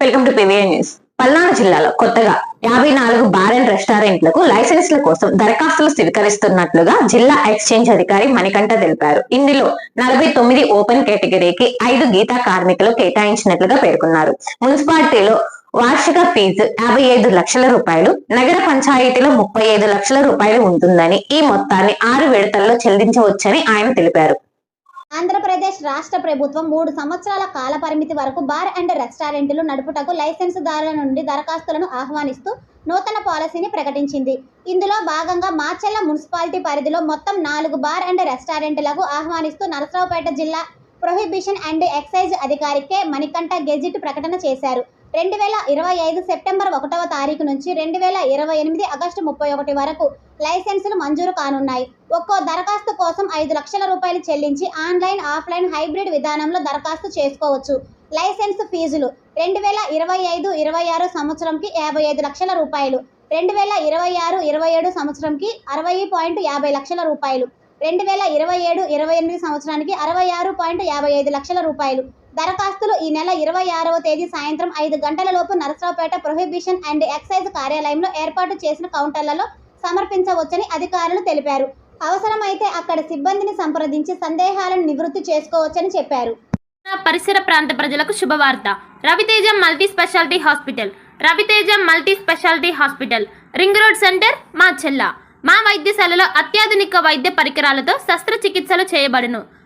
Welcome to PVI news. Palnadu జిల్లాలో కొత్తగా యాభై నాలుగు బార్ అండ్ రెస్టారెంట్లకు లైసెన్స్ల కోసం దరఖాస్తులు స్వీకరిస్తున్నట్లుగా జిల్లా ఎక్స్చేంజ్ అధికారి మణికంఠ తెలిపారు. ఇందులో నలభై తొమ్మిది ఓపెన్ కేటగిరీకి ఐదు గీతా కార్మికులు కేటాయించినట్లుగా పేర్కొన్నారు. మున్సిపాలిటీలో వార్షిక ఫీజు యాభై ఐదు లక్షల రూపాయలు నగర పంచాయతీలో ముప్పై ఐదు లక్షల రూపాయలు ఉంటుందని ఈ మొత్తాన్ని ఆరు విడతల్లో చెల్లించవచ్చని ఆయన తెలిపారు. ఆంధ్రప్రదేశ్ రాష్ట్ర ప్రభుత్వం మూడు సంవత్సరాల కాల పరిమితి వరకు బార్ అండ్ రెస్టారెంట్లు నడుపుటకు లైసెన్సుదారుల నుండి దరఖాస్తులను ఆహ్వానిస్తూ నూతన పాలసీని ప్రకటించింది. ఇందులో భాగంగా మాచెల్ల మున్సిపాలిటీ పరిధిలో మొత్తం నాలుగు బార్ అండ్ రెస్టారెంట్లకు ఆహ్వానిస్తూ నరసరావుపేట జిల్లా ప్రొహిబిషన్ అండ్ ఎక్సైజ్ అధికారి కె మణికంఠ గెజిట్ ప్రకటన చేశారు. రెండు వేల ఇరవై ఐదు సెప్టెంబర్ ఒకటవ తారీఖు నుంచి రెండు వేల ఇరవై ఎనిమిది ఆగస్టు ముప్పై ఒకటి వరకు లైసెన్సులు మంజూరు కానున్నాయి. ఒక్కో దరఖాస్తు కోసం ఐదు లక్షల రూపాయలు చెల్లించి ఆన్లైన్ ఆఫ్లైన్ హైబ్రిడ్ విధానంలో దరఖాస్తు చేసుకోవచ్చు. లైసెన్స్ ఫీజులు రెండు వేల ఇరవై ఐదు ఇరవై ఆరు సంవత్సరంకి యాభై ఐదు లక్షల రూపాయలు రెండు వేల ఇరవై ఆరు ఇరవై ఏడు సంవత్సరంకి అరవై పాయింట్ యాభై లక్షల రూపాయలు రెండు వేల ఇరవై ఏడు ఇరవై ఎనిమిది సంవత్సరానికి అరవై ఆరు పాయింట్ యాభై ఐదు లక్షల రూపాయలు దరఖాస్తులు ఈ నెల ఇరవై ఆరవ తేదీ సాయంత్రం ఐదు గంటల లోపు నరసరావుపేట ప్రొహిబిషన్ అండ్ ఎక్సైజ్ కార్యాలయంలో ఏర్పాటు చేసిన కౌంటర్లలో సమర్పించవచ్చని అధికారులు తెలిపారు. అవసరమైతే అక్కడ సిబ్బందిని సంప్రదించి సందేహాలను నివృత్తి చేసుకోవచ్చని చెప్పారు. పరిసర ప్రాంత ప్రజలకు శుభవార్త. Raviteja multi speciality hospital. Raviteja multi speciality hospital. Ring road centre మా చెల్ల. మా వైద్యశాలలో అత్యాధునిక వైద్య పరికరాలతో శస్త్రచికిత్సలు చేయబడును.